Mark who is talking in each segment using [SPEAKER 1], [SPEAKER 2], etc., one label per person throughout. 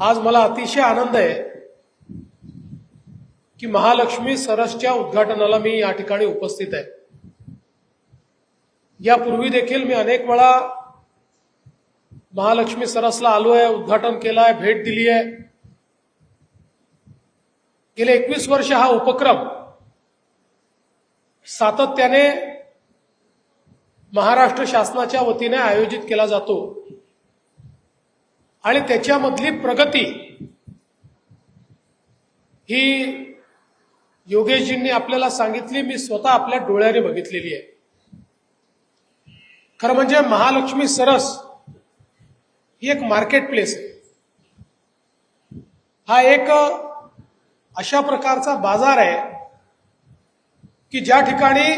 [SPEAKER 1] आज मला अतिशय आनंद आहे की महालक्ष्मी सरसच्या उद्घाटनाला मी या ठिकाणी उपस्थित आहे. यापूर्वी देखील मी अनेक वेळा महालक्ष्मी सरसला आलो आहे उद्घाटन केलं आहे भेट दिली आहे. गेले एकवीस वर्ष हा उपक्रम सातत्याने महाराष्ट्र शासनाच्या वतीने आयोजित केला जातो. आणि त्याच्यामधली प्रगती ही योगेशजींनी आपल्याला सांगितली मी स्वतः आपल्या डोळ्याने बघितलेली आहे. खरं म्हणजे महालक्ष्मी सरस ही एक मार्केट प्लेस आहे. हा एक अशा प्रकारचा बाजार आहे की ज्या ठिकाणी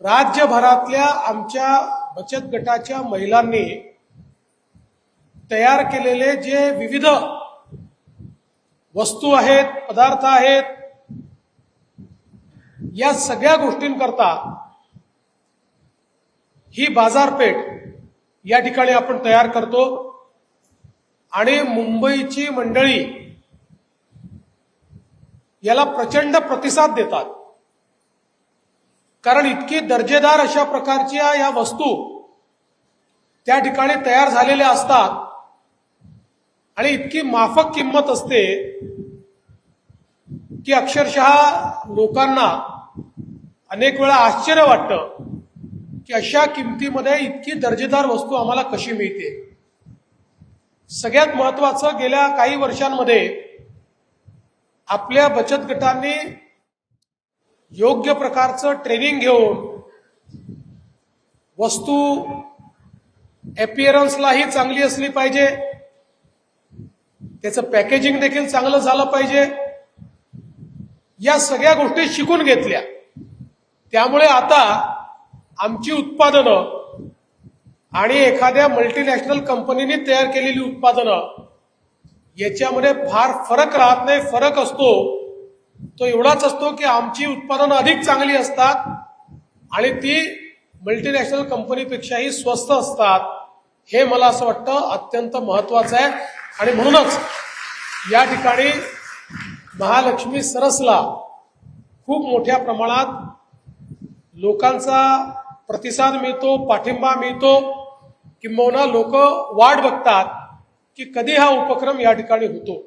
[SPEAKER 1] राज्यभरातल्या आमच्या बचत गटाच्या महिलांनी तयार केलेले जे विविध वस्तू आहेत पदार्थ आहेत या सगळ्या गोष्टींकरता ही बाजारपेठ या ठिकाणी आपण तयार करतो. आणि मुंबईची मंडळी याला प्रचंड प्रतिसाद देतात. कारण इतकी दर्जेदार अशा प्रकारच्या या वस्तू त्या ठिकाणी तयार झालेल्या असतात. आणि इतकी माफक किंमत असते की अक्षरशः लोकांना अनेक वेळा आश्चर्य वाटतं की अशा किमतीमध्ये इतकी दर्जेदार वस्तू आम्हाला कशी मिळते. सगळ्यात महत्वाचं गेल्या काही वर्षांमध्ये आपल्या बचत गटांनी योग्य प्रकारचं ट्रेनिंग घेऊन वस्तू एपिअरन्सलाही चांगली असली पाहिजे. त्याचं पॅकेजिंग देखील चांगलं झालं पाहिजे. या सगळ्या गोष्टी शिकून घेतल्या. त्यामुळे आता आमची उत्पादनं आणि एखाद्या मल्टीनॅशनल कंपनीने तयार केलेली उत्पादनं याच्यामध्ये फार फरक राहत नाही फरक असतो. तो एवढाच असतो की आमची उत्पादनं अधिक चांगली असतात आणि ती मल्टीनॅशनल कंपनीपेक्षाही स्वस्त असतात. हे मला असं वाटतं अत्यंत महत्वाचं आहे. आणि म्हणूनच या ठिकाणी महालक्ष्मी सरसला खूप मोठ्या प्रमाणात लोकांचा प्रतिसाद मिळतो पाठिंबा मिळतो किंबहुना लोक वाट बघतात की कधी हा उपक्रम या ठिकाणी होतो.